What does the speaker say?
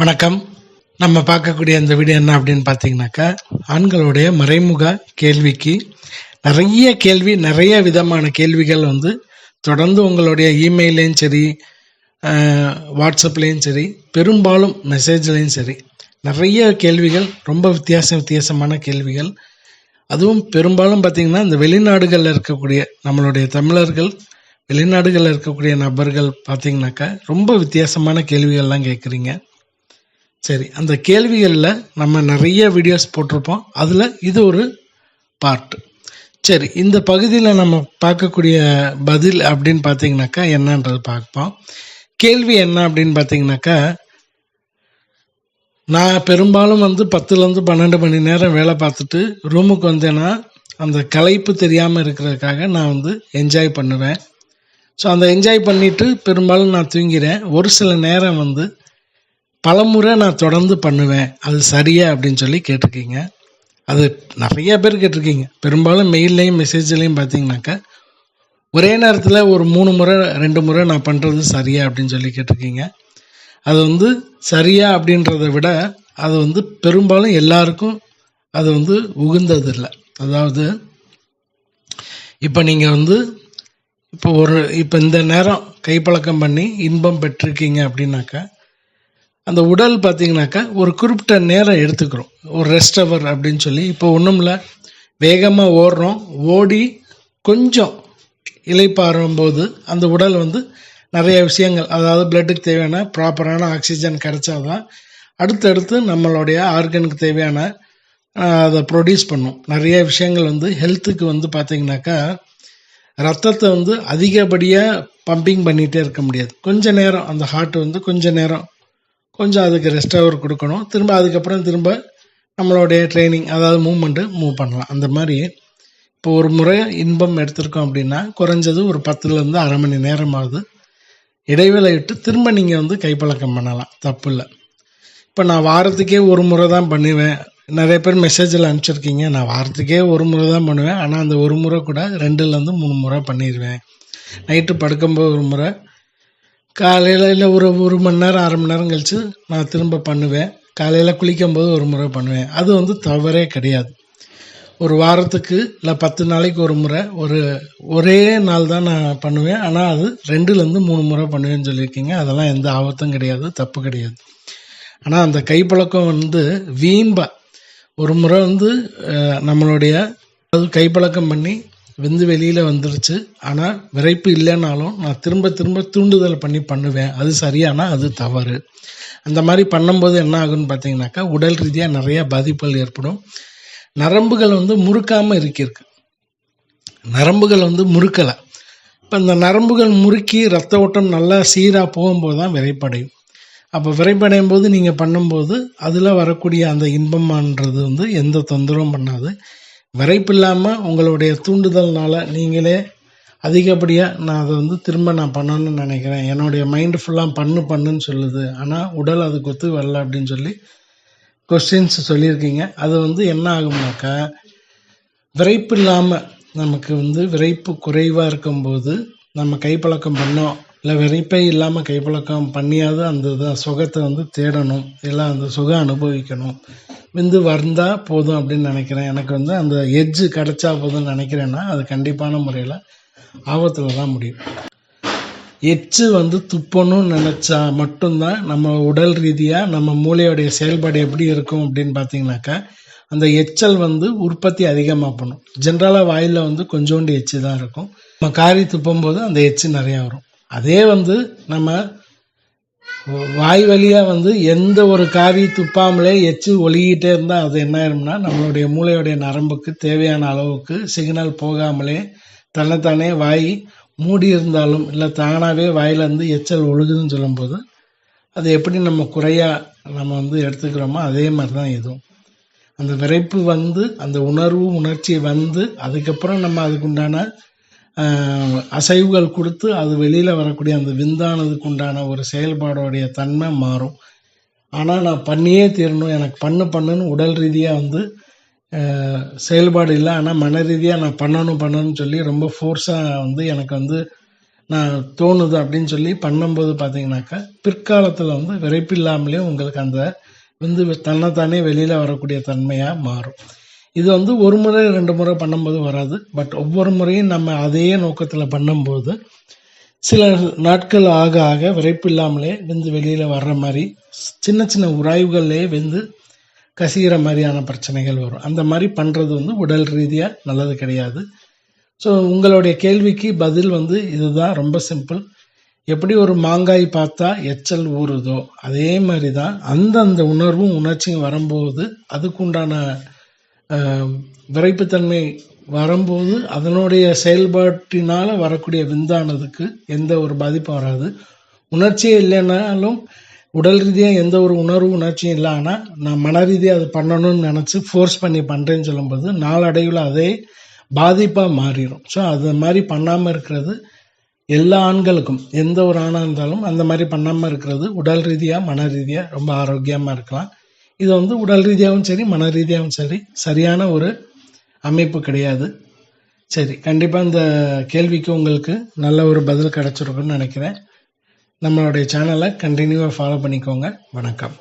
வணக்கம். நம்ம பார்க்கக்கூடிய இந்த வீடியோ என்ன அப்படின்னு பார்த்தீங்கன்னாக்கா ஆண்களுடைய மறைமுக கேள்விக்கு நிறைய கேள்வி நிறைய விதமான கேள்விகள் வந்து தொடர்ந்து உங்களுடைய இமெயிலையும் சரி வாட்ஸ்அப்லேயும் சரி பெரும்பாலும் மெசேஜ்லேயும் சரி நிறைய கேள்விகள் ரொம்ப வித்தியாச வித்தியாசமான கேள்விகள். அதுவும் பெரும்பாலும் பார்த்தீங்கன்னா இந்த வெளிநாடுகளில் இருக்கக்கூடிய நம்மளுடைய தமிழர்கள் வெளிநாடுகளில் இருக்கக்கூடிய நபர்கள் பார்த்தீங்கன்னாக்கா ரொம்ப வித்தியாசமான கேள்விகள்லாம் கேட்குறீங்க. சரி அந்த கேள்விகளில் நம்ம நிறைய வீடியோஸ் போட்டிருப்போம். அதில் இது ஒரு பார்ட் சரி இந்த பகுதியில் நம்ம பார்க்கக்கூடிய பதில் அப்படின்னு பார்த்தீங்கன்னாக்கா என்னன்றது பார்ப்போம். கேள்வி என்ன அப்படின்னு பார்த்தீங்கன்னாக்கா நான் பெரும்பாலும் வந்து பத்துலேருந்து பன்னெண்டு மணி நேரம் வேலை பார்த்துட்டு ரூமுக்கு வந்தேன்னா அந்த களைப்பு தெரியாமல் இருக்கிறதுக்காக நான் வந்து என்ஜாய் பண்ணுவேன். ஸோ அந்த என்ஜாய் பண்ணிவிட்டு பெரும்பாலும் நான் தூங்கிறேன் ஒரு சில நேரம் வந்து பலமுறை நான் தொடர்ந்து பண்ணுவேன். அது சரியா அப்படின்னு சொல்லி கேட்டிருக்கீங்க. அது நிறைய பேர் கேட்டிருக்கீங்க. பெரும்பாலும் மெயில்லையும் மெசேஜ்லையும் பார்த்தீங்கன்னாக்கா ஒரே நேரத்தில் ஒரு மூணு முறை ரெண்டு முறை நான் பண்ணுறது சரியா அப்படின்னு சொல்லி கேட்டிருக்கீங்க. அது வந்து சரியா அப்படின்றத விட அது வந்து பெரும்பாலும் எல்லாருக்கும் அது வந்து உகுந்தது இல்லை அதாவது இப்போ நீங்கள் வந்து இப்போ ஒரு இப்போ இந்த நேரம் கைப்பழக்கம் பண்ணி இன்பம் பெற்றிருக்கீங்க அப்படின்னாக்கா அந்த உடல் பார்த்தீங்கன்னாக்கா ஒரு குறிப்பிட்ட நேரம் எடுத்துக்கிறோம். ஒரு ரெஸ்ட் அவர் அப்படின்னு சொல்லி. இப்போ ஒன்றும் இல்லை வேகமாக ஓடுறோம். ஓடி கொஞ்சம் இளைப்பாறும் போது அந்த உடல் வந்து நிறைய விஷயங்கள் அதாவது பிளட்டுக்கு தேவையான ப்ராப்பரான ஆக்சிஜன் கிடைச்சாதான் அடுத்தடுத்து நம்மளுடைய ஆர்கனுக்கு தேவையான அதை ப்ரொடியூஸ் பண்ணும். நிறைய விஷயங்கள் வந்து ஹெல்த்துக்கு வந்து பார்த்தீங்கன்னாக்கா ரத்தத்தை வந்து அதிகப்படியாக பம்பிங் பண்ணிகிட்டே இருக்க முடியாது. கொஞ்ச நேரம் அந்த ஹார்ட் வந்து கொஞ்ச நேரம் கொஞ்சம் அதுக்கு ரெஸ்ட் ஹவர் கொடுக்கணும். திரும்ப அதுக்கப்புறம் திரும்ப நம்மளுடைய ட்ரைனிங் அதாவது மூவ்மெண்ட்டு மூவ் பண்ணலாம். அந்த மாதிரி இப்போ ஒரு முறை இன்பம் எடுத்திருக்கோம் அப்படின்னா குறைஞ்சது ஒரு பத்துலேருந்து அரை மணி நேரமாவது இடைவேளை விட்டு திரும்ப நீங்கள் வந்து கைப்பழக்கம் பண்ணலாம். தப்பு இல்லை. இப்போ நான் வாரத்துக்கே ஒரு முறை தான் பண்ணுவேன். நிறைய பேர் மெசேஜில் அனுப்பிச்சிருக்கீங்க. நான் வாரத்துக்கே ஒரு முறை தான் பண்ணுவேன். ஆனால் அந்த ஒரு முறை கூட ரெண்டுலேருந்து மூணு முறை பண்ணிடுவேன் நைட்டு படுக்கும்போது ஒரு முறை காலையில் இல்லை ஒரு ஒரு மணி நேரம் அரை மணி நேரம் கழித்து நான் திரும்ப பண்ணுவேன். காலையில் குளிக்கும்போது ஒரு முறை பண்ணுவேன். அது வந்து தவறே கிடையாது. ஒரு வாரத்துக்கு இல்லை பத்து நாளைக்கு ஒரு முறை ஒரு ஒரே நாள் தான் நான் பண்ணுவேன். ஆனால் அது ரெண்டுலேருந்து மூணு முறை பண்ணுவேன்னு சொல்லியிருக்கீங்க. அதெல்லாம் எந்த ஆபத்தும் கிடையாது தப்பு கிடையாது. ஆனால் அந்த கைப்பழக்கம் வந்து வீம்பா. ஒரு முறை வந்து நம்மளுடைய அது கைப்பழக்கம் பண்ணி வெந்து வெளியில் வந்துருச்சு. ஆனால் விரைப்பு இல்லைனாலும் நான் திரும்ப திரும்ப தூண்டுதல் பண்ணி பண்ணுவேன். அது சரியானா அது தவறு. அந்த மாதிரி பண்ணும்போது என்ன ஆகுன்னு பார்த்தீங்கன்னாக்கா உடல் ரீதியாக நிறைய பாதிப்புகள் ஏற்படும். நரம்புகள் வந்து முறுக்காமல் இருக்கிருக்கு நரம்புகள் வந்து முறுக்கலை. இப்போ இந்த நரம்புகள் முறுக்கி ரத்த ஓட்டம் நல்லா சீராக போகும்போது தான் விரைப்படையும். அப்போ விரைப்படையும் போது நீங்கள் பண்ணும்போது அதில் வரக்கூடிய அந்த இன்பமான்றது வந்து எந்த தொந்தரவும் பண்ணாது. விரைப்பு இல்லாமல் உங்களுடைய தூண்டுதல்னால் நீங்களே அதிகப்படியாக நான் அதை வந்து திரும்ப நான் பண்ணணும்னு நினைக்கிறேன். என்னுடைய மைண்டு ஃபுல்லாக பண்ணு பண்ணுன்னு சொல்லுது. ஆனால் உடல் அதுக்கு ஒத்து வரல அப்படின்னு சொல்லி கொஸ்டின்ஸ் சொல்லியிருக்கீங்க. அது வந்து என்ன ஆகும்னாக்கா விரைப்பு இல்லாமல் நமக்கு வந்து விரைப்பு குறைவாக இருக்கும்போது நம்ம கைப்பழக்கம் பண்ணோம். இல்லை விரைப்பே இல்லாமல் கைப்பழக்கம் பண்ணியாவது அந்த இதை சுகத்தை வந்து தேடணும். இல்லை அந்த சுகம் அனுபவிக்கணும். விந்து வந்தால் போதும் அப்படின்னு நினைக்கிறேன். எனக்கு வந்து அந்த எஜ்ஜு கிடைச்சா போதும்னு நினைக்கிறேன்னா அது கண்டிப்பான முறையில் ஆபத்தில் தான் முடியும். எச்சு வந்து துப்பணும்னு நினச்சா மட்டும்தான் நம்ம உடல் ரீதியாக நம்ம மூளையோடைய செயல்பாடு எப்படி இருக்கும் அப்படின்னு பார்த்தீங்கன்னாக்கா அந்த எச்சல் வந்து உற்பத்தி அதிகமாக பண்ணும். ஜென்ரலாக வாயில் வந்து கொஞ்சோண்டு எச்சு தான் இருக்கும். நம்ம காரி துப்பும் போது அந்த எச்சு நிறையா வரும். அதே வந்து நம்ம வாய் வழியாக வந்து எந்த ஒரு காவி துப்பாமலே எச்சு ஒழுகிட்டே இருந்தால் அது என்ன ஆயிரும்னா நம்மளுடைய மூளையுடைய நரம்புக்கு தேவையான அளவுக்கு சிக்னல் போகாமலே தன்னைத்தானே வாய் மூடி இருந்தாலும் இல்லை தானாகவே வாயிலேருந்து எச்சல் ஒழுகுதுன்னு சொல்லும்போது அது எப்படி நம்ம குறையாக நம்ம வந்து எடுத்துக்கிறோமோ அதே மாதிரி தான் இதுவும். அந்த விரைப்பு வந்து அந்த உணர்வு உணர்ச்சி வந்து அதுக்கப்புறம் நம்ம அதுக்குண்டான அசைவுகள் கொடுத்து அது வெளியில் வரக்கூடிய அந்த விந்தானதுக்கு உண்டான ஒரு செயல்பாடோடைய தன்மை மாறும். ஆனால் நான் பண்ணியே தீரணும். எனக்கு பண்ணு பண்ணுன்னு உடல் ரீதியாக வந்து செயல்பாடு இல்லை. ஆனால் மன ரீதியாக நான் பண்ணணும் பண்ணணும்னு சொல்லி ரொம்ப ஃபோர்ஸாக வந்து எனக்கு வந்து நான் தோணுது அப்படின்னு சொல்லி பண்ணும்போது பார்த்தீங்கன்னாக்கா பிற்காலத்தில் வந்து விரைப்பில்லாமலே உங்களுக்கு அந்த விந்து தன்னைத்தானே வெளியில் வரக்கூடிய தன்மையாக மாறும். இது வந்து ஒரு முறை ரெண்டு முறை பண்ணும்போது வராது. பட் ஒவ்வொரு முறையும் நம்ம அதே நோக்கத்தில் பண்ணும்போது சில நாட்கள் ஆக ஆக விரைப்பு இல்லாமலே விந்து வெளியில் வர்ற மாதிரி சின்ன சின்ன உராய்வுகள்லேயே விந்து கசிகிற மாதிரியான பிரச்சனைகள் வரும். அந்த மாதிரி பண்ணுறது வந்து உடல் ரீதியாக நல்லது கிடையாது. ஸோ உங்களுடைய கேள்விக்கு பதில் வந்து இதுதான். ரொம்ப சிம்பிள் எப்படி ஒரு மாங்காய் பார்த்தா எச்சல் ஊறுதோ? அதே மாதிரி தான் அந்தந்த உணர்வும் உணர்ச்சியும் வரும்போது அதுக்குண்டான விரைப்புத்தன்மை வரும்போது அதனுடைய செயல்பாட்டினால் வரக்கூடிய விந்தானதுக்கு எந்த ஒரு பாதிப்பும் வராது. உணர்ச்சியே இல்லைனாலும் உடல் ரீதியாக எந்த ஒரு உணர்வு உணர்ச்சியும் இல்லை ஆனால் நான் மன ரீதியாக அது பண்ணணும்னு நினச்சி ஃபோர்ஸ் பண்ணி பண்ணுறேன்னு சொல்லும்போது நாளடைவில் அதே பாதிப்பாக மாறிடும் ஸோ அது மாதிரி பண்ணாமல் இருக்கிறது எல்லா ஆண்களுக்கும் எந்த ஒரு ஆணாக இருந்தாலும் அந்த மாதிரி பண்ணாமல் இருக்கிறது உடல் ரீதியாக மன ரீதியாக ரொம்ப ஆரோக்கியமாக இருக்கலாம். இது வந்து உடல் ரீதியாகவும் சரி மன ரீதியாகவும் சரி சரியான ஒரு அமைப்பு கிடையாது. சரி கண்டிப்பாக இந்த கேள்விக்கு உங்களுக்கு நல்ல ஒரு பதில் கிடச்சிருக்குன்னு நினைக்கிறேன். நம்மளுடைய சேனலை கண்டினியூவாக ஃபாலோ பண்ணிக்கோங்க. வணக்கம்.